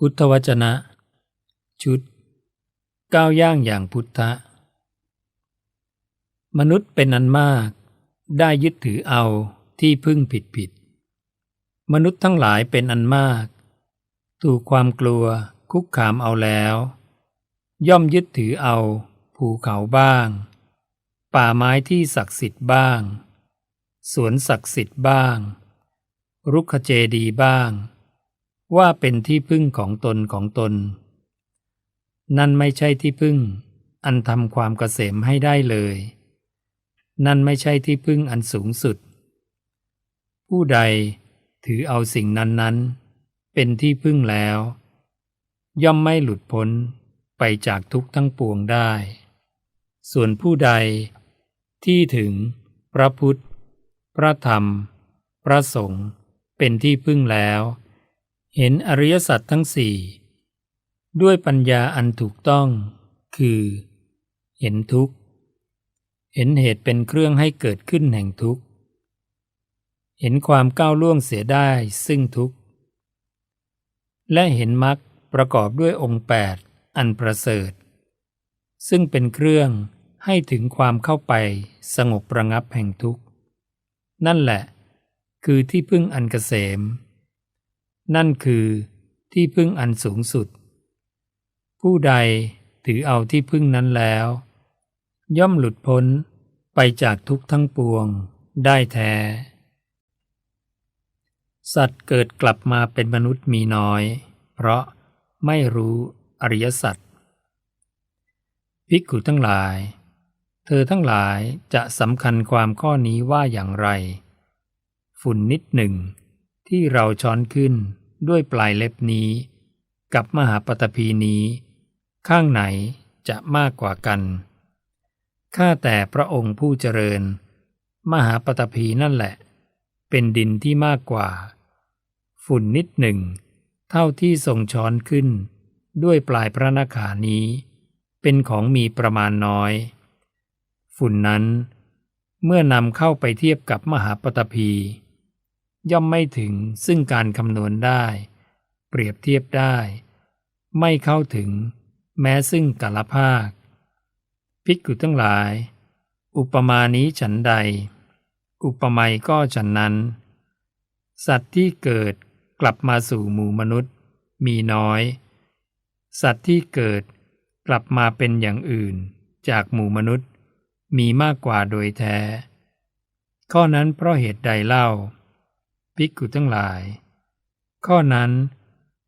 พุทธวจนะ ชุด ก้าวย่างอย่างพุทธะ มนุษย์เป็นอันมาก ได้ยึดถือเอาที่พึ่งผิดผิด มนุษย์ทั้งหลายเป็นอันมาก ถูกความกลัวคุกคามเอาแล้ว ย่อมยึดถือเอาภูเขาบ้าง ป่าไม้ที่ศักดิ์สิทธิ์บ้าง สวนศักดิ์สิทธิ์บ้าง รุกขเจดีบ้าง ว่าเป็นที่พึ่งของตนของตน นั่นไม่ใช่ที่พึ่ง อันทำความเกษมให้ได้เลย นั่นไม่ใช่ที่พึ่งอันสูงสุด ผู้ใดถือเอาสิ่งนั้นๆเป็นที่พึ่งแล้ว ย่อมไม่หลุดพ้นไปจากทุกข์ทั้งปวงได้ ส่วนผู้ใดที่ถึงพระพุทธ พระธรรม พระสงฆ์เป็นที่พึ่งแล้ว เห็นอริยสัจทั้งสี่ด้วยปัญญาอันถูกต้อง คือ เห็นทุกข์ เห็นเหตุเป็นเครื่องให้เกิดขึ้นแห่งทุกข์ เห็นความก้าวล่วงเสียได้ซึ่งทุกข์ และเห็นมรรคประกอบด้วยองค์แปดอันประเสริฐ ซึ่งเป็นเครื่องให้ถึงความเข้าไปสงบประงับแห่งทุกข์ นั่นแหละ คือที่พึ่งอันเกษม นั่นคือที่พึ่งอันสูงสุด ผู้ใดถือเอาที่พึ่งนั้นแล้ว ย่อมหลุดพ้นไปจากทุกข์ทั้งปวงได้แท้ สัตว์เกิดกลับมาเป็นมนุษย์มีน้อย เพราะไม่รู้อริยสัจภิกขุทั้งหลาย เธอทั้งหลายจะสำคัญความข้อนี้ว่าอย่างไร ฝุ่นนิดหนึ่ง ที่เราช้อนขึ้นด้วยปลายเล็บนี้ กับมหาปฐพีนี้ ข้างไหนจะมากกว่ากัน ข้าแต่พระองค์ผู้เจริญ มหาปฐพีนั่นแหละ เป็นดินที่มากกว่า ฝุ่นนิดหนึ่ง เท่าที่ทรงช้อนขึ้น ด้วยปลายพระนาขานี้ เป็นของมีประมาณน้อย ฝุ่นนั้น เมื่อนำเข้าไปเทียบกับมหาปฐพี ย่อมไม่ถึงซึ่งการคำนวณได้ เปรียบเทียบได้ ไม่เข้าถึงแม้ซึ่งกาลภาค ภิกขุทั้งหลาย อุปมานี้ฉันใด อุปไมยก็ฉันนั้น สัตว์ที่เกิดกลับมาสู่หมู่มนุษย์มีน้อย สัตว์ที่เกิดกลับมาเป็นอย่างอื่นจากหมู่มนุษย์มีมากกว่าโดยแท้ ข้อนั้นเพราะเหตุใดเล่า ภิกขุทั้งหลาย ข้อนั้น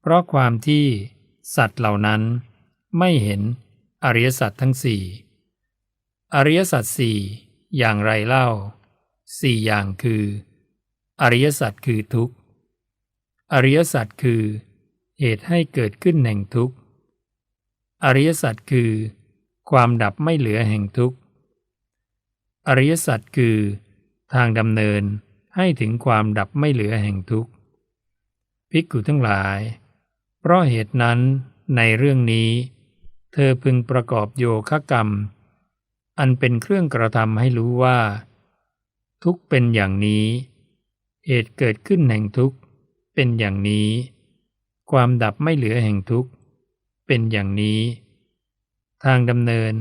เพราะความที่สัตว์เหล่านั้นไม่เห็นอริยสัจทั้งสี่อริยสัจสี่อย่างไรเล่าสี่อย่างคือ อริยสัจคือทุกข์ อริยสัจคือเหตุให้เกิดขึ้นแห่งทุกข์ อริยสัจคือ ความดับไม่เหลือแห่งทุกข์ อริยสัจคือ ทางดำเนิน ให้ถึงความดับไม่เหลือแห่งทุกข์ภิกขุทั้งหลาย เพราะเหตุนั้นในเรื่องนี้ เธอพึงประกอบโยคะกรรม อันเป็นเครื่องกระทำให้รู้ว่า ทุกเป็นอย่างนี้ เหตุเกิดขึ้นแห่งทุกข์เป็นอย่างนี้ ความดับไม่เหลือแห่งทุกข์เป็นอย่างนี้ ทางดำเนิน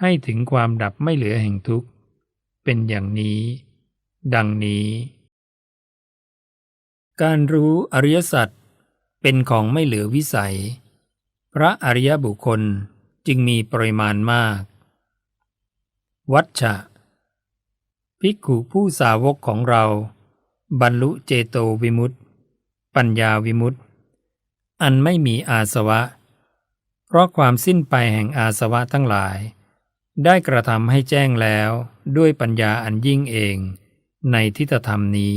ให้ถึงความดับไม่เหลือแห่งทุกข์เป็นอย่างนี้ ดังนี้ การรู้อริยสัจเป็นของไม่เหลือวิสัย พระอริยบุคคลจึงมีปริมาณมาก วัชชะ ภิกขุผู้สาวกของเรา บรรลุเจโตวิมุตติ ปัญญาวิมุตติ อันไม่มีอาสวะ เพราะความสิ้นไปแห่งอาสวะทั้งหลาย ได้กระทำให้แจ้งแล้วด้วยปัญญาอันยิ่งเองในทิฏฐธรรมนี้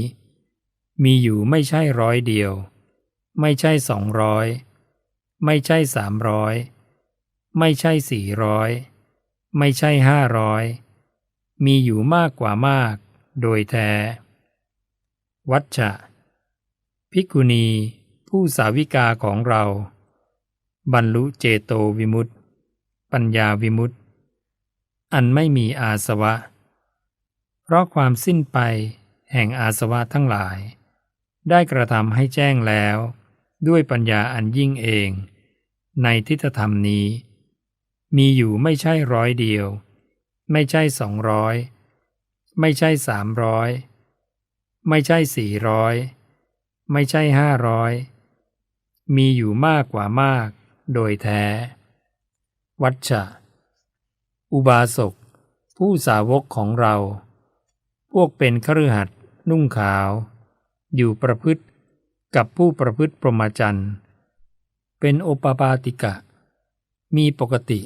มีอยู่ไม่ใช่ร้อยเดียว ไม่ใช่สองร้อยไม่ใช่สามร้อยไม่ใช่สี่ร้อยไม่ใช่ห้าร้อยมีอยู่มากกว่ามาก โดยแท้ วัชชะ ภิกขุณี ผู้สาวิกาของเรา บรรลุเจโตวิมุตติ ปัญญาวิมุตติ อันไม่มีอาสวะ เพราะความสิ้นไปแห่งอาสวะทั้งหลาย ได้กระทำให้แจ้งแล้ว ด้วยปัญญาอันยิ่งเอง ในทิฏฐธรรมนี้ มีอยู่ไม่ใช่ร้อยเดียว ไม่ใช่สองร้อยไม่ใช่สามร้อยไม่ใช่สี่ร้อยไม่ใช่ห้าร้อยมีอยู่มากกว่ามาก โดยแท้ วัชชะ อุบาสก ผู้สาวกของเรา พวกเป็นคฤหัสถ์นุ่งขาว อยู่ประพฤติกับผู้ประพฤติปรหมจรรย์เป็นโอปปาติกะ มีปกติ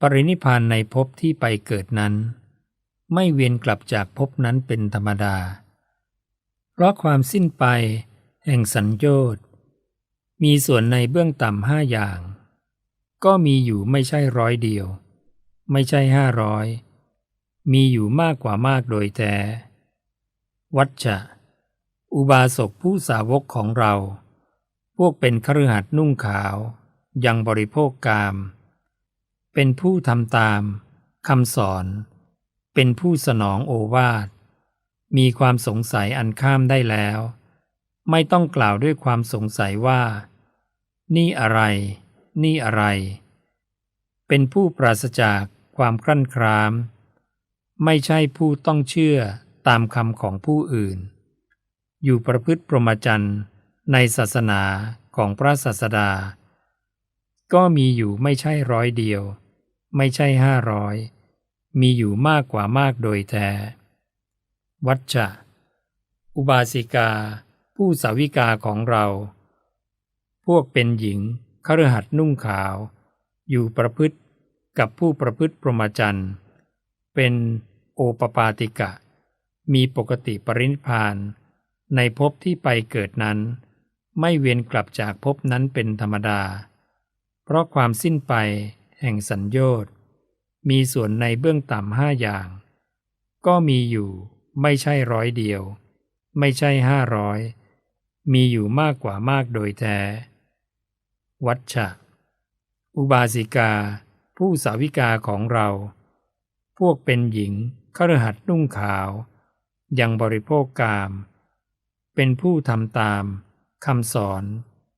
ปรินิพานในภพที่ไปเกิดนั้น ไม่เวียนกลับจากภพนั้นเป็นธรรมดา เพราะความสิ้นไปแห่งสัญโยชน์มีส่วนในเบื้องต่ำห้าอย่าง ก็มีอยู่ไม่ใช่ร้อยเดียว ไม่ใช่ห้าร้อยมีอยู่มากกว่ามากโดยแท้วัชชะ อุบาสกผู้สาวกของเรา พวกเป็นคฤหัสถ์นุ่งขาว ยังบริโภคกาม เป็นผู้ทำตามคำสอน เป็นผู้สนองโอวาท มีความสงสัยอันข้ามได้แล้ว ไม่ต้องกล่าวด้วยความสงสัยว่า นี่อะไร นี่อะไร เป็นผู้ปราศจากความครั่นคราม ไม่ใช่ผู้ต้องเชื่อตามคำของผู้อื่น อยู่ประพฤติปรหมจรรย์ในศาสนาของพระศาสดา ก็มีอยู่ไม่ใช่ร้อยเดียว ไม่ใช่ห้าร้อยมีอยู่มากกว่ามากโดยแท้วัชชะ อุบาสิกา ผู้สาวิกาของเรา พวกเป็นหญิงคฤหัสนุ่งขาว อยู่ประพฤติกับผู้ประพฤติปรหมจรรย์เป็นโอปปาติกะ มีปกติปรินิพาน ในภพที่ไปเกิดนั้น ไม่เวียนกลับจากภพนั้นเป็นธรรมดา เพราะความสิ้นไปแห่งสัญโยชน์มีส่วนในเบื้องต่ำห้าอย่าง ก็มีอยู่ไม่ใช่ร้อยเดียว ไม่ใช่ห้าร้อยมีอยู่มากกว่ามากโดยแท้ วัชชะ อุบาสิกา ผู้สาวิกาของเรา พวกเป็นหญิงคฤหัสนุ่งขาว ยังบริโภคกาม เป็นผู้ทำตามคำสอน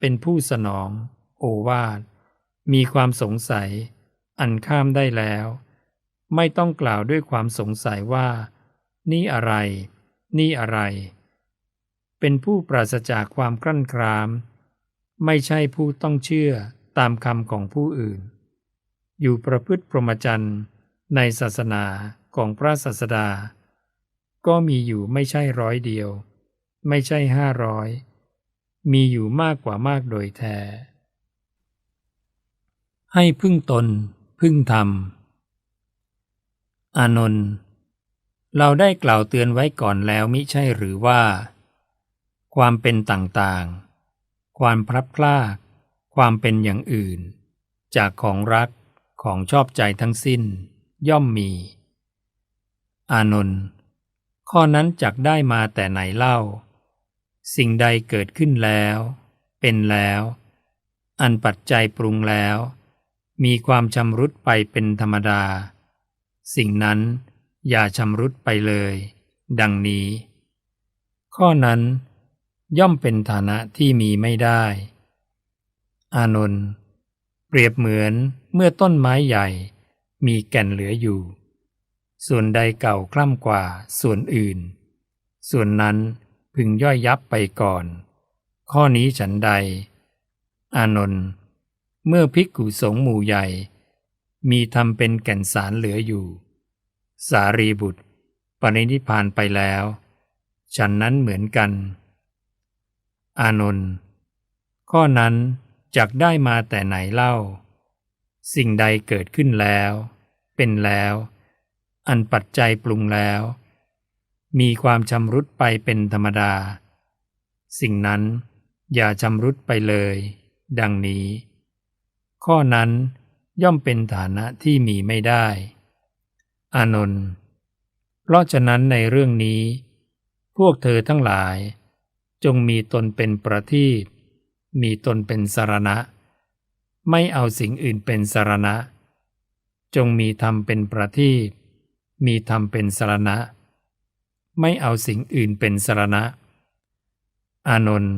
เป็นผู้สนอง โอวาท มีความสงสัย อันข้ามได้แล้ว ไม่ต้องกล่าวด้วยความสงสัยว่า นี่อะไร นี่อะไร เป็นผู้ปราศจากความกลั้นคราม ไม่ใช่ผู้ต้องเชื่อตามคำของผู้อื่น อยู่ประพฤติพรหมจรรย์ในศาสนาของพระศาสดา ก็มีอยู่ไม่ใช่ร้อยเดียว ไม่ใช่ห้าร้อยมีอยู่มากกว่ามากโดยแท้ ให้พึ่งตนพึ่งธรรม อานนท์เราได้กล่าวเตือนไว้ก่อนแล้วมิใช่หรือว่า ความเป็นต่างๆ ความพลัดพราก ความเป็นอย่างอื่น จากของรักของชอบใจทั้งสิ้น ย่อมมี อานนท์ข้อนั้นจักได้มาแต่ไหนเล่า สิ่งใดเกิดขึ้นแล้ว เป็นแล้ว อันปัจจัยปรุงแล้ว มีความชำรุดไปเป็นธรรมดา สิ่งนั้นอย่าชำรุดไปเลย ดังนี้ ข้อนั้นย่อมเป็นฐานะที่มีไม่ได้ อานนท์เปรียบเหมือนเมื่อต้นไม้ใหญ่ มีแก่นเหลืออยู่ ส่วนใดเก่าคล่ำกว่าส่วนอื่น ส่วนนั้น พึงย่อยยับไปก่อน ข้อนี้ฉันใด อานนท์เมื่อภิกขุสงฆ์หมู่ใหญ่ มีทำเป็นแก่นสารเหลืออยู่ สารีบุตร ปรินิพานไปแล้ว ฉันนั้นเหมือนกัน อานนท์ข้อนั้นจักได้มาแต่ไหนเล่า สิ่งใดเกิดขึ้นแล้ว เป็นแล้ว อันปัจจัยปรุงแล้ว มีความชำรุดไปเป็นธรรมดา สิ่งนั้นอย่าชำรุดไปเลย ดังนี้ ข้อนั้นย่อมเป็นฐานะที่มีไม่ได้ อานนท์เพราะฉะนั้นในเรื่องนี้ พวกเธอทั้งหลาย จงมีตนเป็นประทีปมีตนเป็นสารณะ ไม่เอาสิ่งอื่นเป็นสารณะ จงมีธรรมเป็นประทีปมีธรรมเป็นสารณะ ไม่เอาสิ่งอื่นเป็นสรณะ อานนท์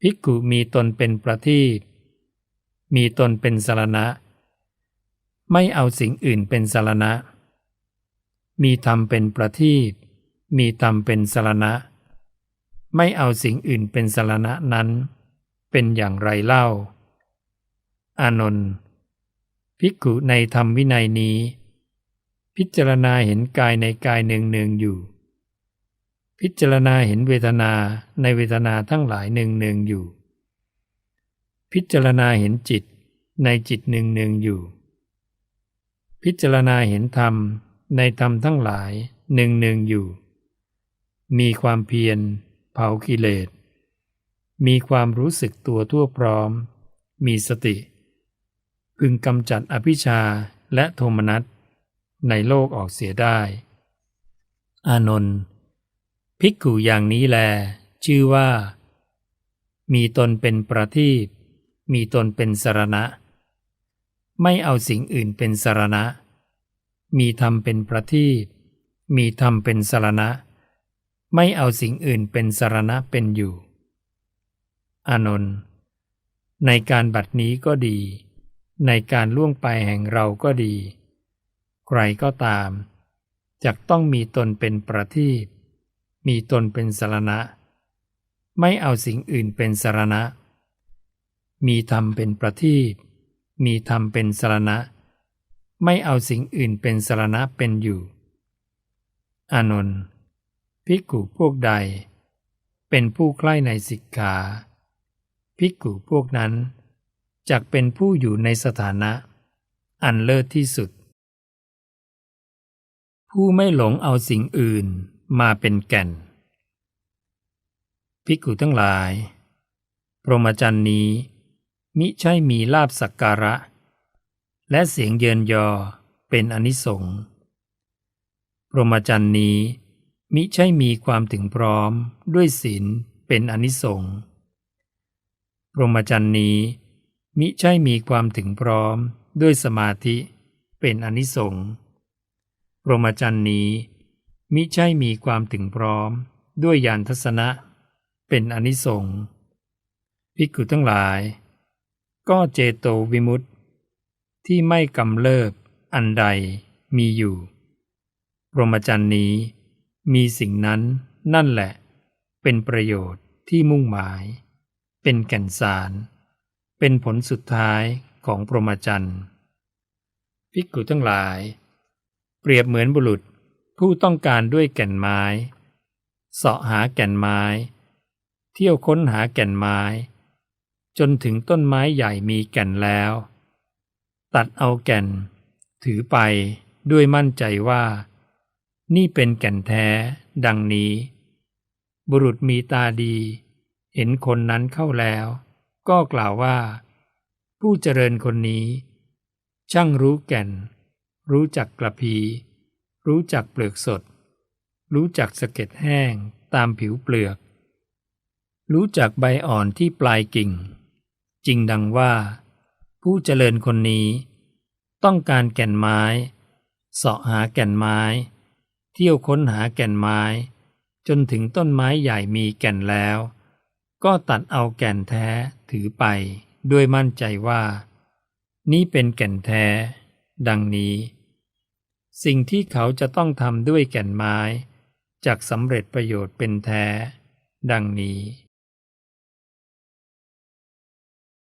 ภิกขุมีตนเป็นประทีปมีตนเป็นสรณะ ไม่เอาสิ่งอื่นเป็นสรณะ มีธรรมเป็นประทีปมีธรรมเป็นสรณะ ไม่เอาสิ่งอื่นเป็นสรณะนั้น เป็นอย่างไรเล่า อานนท์ภิกขุในธรรมวินัยนี้ พิจารณาเห็นกายในกายเนืองเนืองอยู่ พิจารณาเห็นเวทนาในเวทนาทั้งหลายเนืองเนืองอยู่ พิจารณาเห็นจิตในจิตเนืองเนืองอยู่ พิจารณาเห็นธรรมในธรรมทั้งหลายเนืองเนืองอยู่ มีความเพียร เผากิเลส มีความรู้สึกตัวทั่วพร้อม มีสติ พึงกำจัดอภิชาและโทมนัส ในโลกออกเสียได้ อานนท์ภิกขุอย่างนี้แล ชื่อว่า มีตนเป็นประทีปมีตนเป็นสารณะ ไม่เอาสิ่งอื่นเป็นสารณะ มีธรรมเป็นประทีปมีธรรมเป็นสารณะ ไม่เอาสิ่งอื่นเป็นสารณะเป็นอยู่ อานนท์ในการบัดนี้ก็ดี ในการล่วงไปแห่งเราก็ดี ใครก็ตามจะต้องมีตนเป็นประทีปมีตนเป็นสารณะ ไม่เอาสิ่งอื่นเป็นสารณะ มีธรรมเป็นประทีปมีธรรมเป็นสารณะ ไม่เอาสิ่งอื่นเป็นสารณะเป็นอยู่ อานนท์ภิกขุพวกใด เป็นผู้ใกล้ในสิกขาภิกขุพวกนั้นจักเป็นผู้อยู่ในสถานะ อันเลิศที่สุด ผู้ไม่หลงเอาสิ่งอื่นมาเป็นแก่น ภิกขุทั้งหลาย พรหมจรรย์นี้ มิใช่มีลาบสักการะ และเสียงเยินยอเป็นอนิสงส์พรหมจรรย์นี้ มิใช่มีความถึงพร้อมด้วยศีลเป็นอนิสงส์พรหมจรรย์นี้ มิใช่มีความถึงพร้อมด้วยสมาธิเป็นอนิสงส์ พรหมจรรย์นี้ มิใช่มีความถึงพร้อมด้วยญาณทัศนะ เป็นอนิสงส์ภิกขุทั้งหลาย ก็เจโตวิมุตติ ที่ไม่กำเริบอันใดมีอยู่พรหมจรรย์นี้ มีสิ่งนั้นนั่นแหละ เป็นประโยชน์ที่มุ่งหมาย เป็นแก่นสาร เป็นผลสุดท้ายของพรหมจรรย์ภิกขุทั้งหลาย เปรียบเหมือนบุรุษผู้ต้องการด้วยแก่นไม้เสาะหาแก่นไม้ เที่ยวค้นหาแก่นไม้ จนถึงต้นไม้ใหญ่มีแก่นแล้ว ตัดเอาแก่น ถือไปด้วยมั่นใจว่า นี่เป็นแก่นแท้ ดังนี้ บุรุษมีตาดี เห็นคนนั้นเข้าแล้ว ก็กล่าวว่า ผู้เจริญคนนี้ ช่างรู้แก่น รู้จักกระพี รู้จักเปลือกสด รู้จักสะเก็ดแห้งตามผิวเปลือก รู้จักใบอ่อนที่ปลายกิ่ง จริงดังว่า ผู้เจริญคนนี้ ต้องการแก่นไม้เสาะหาแก่นไม้ เที่ยวค้นหาแก่นไม้ จนถึงต้นไม้ใหญ่มีแก่นแล้ว ก็ตัดเอาแก่นแท้ถือไปด้วยมั่นใจว่า นี่เป็นแก่นแท้ ดังนี้ สิ่งที่เขาจะต้องทำด้วยแก่นไม้จากสำเร็จประโยชน์เป็นแท้ ดังนี้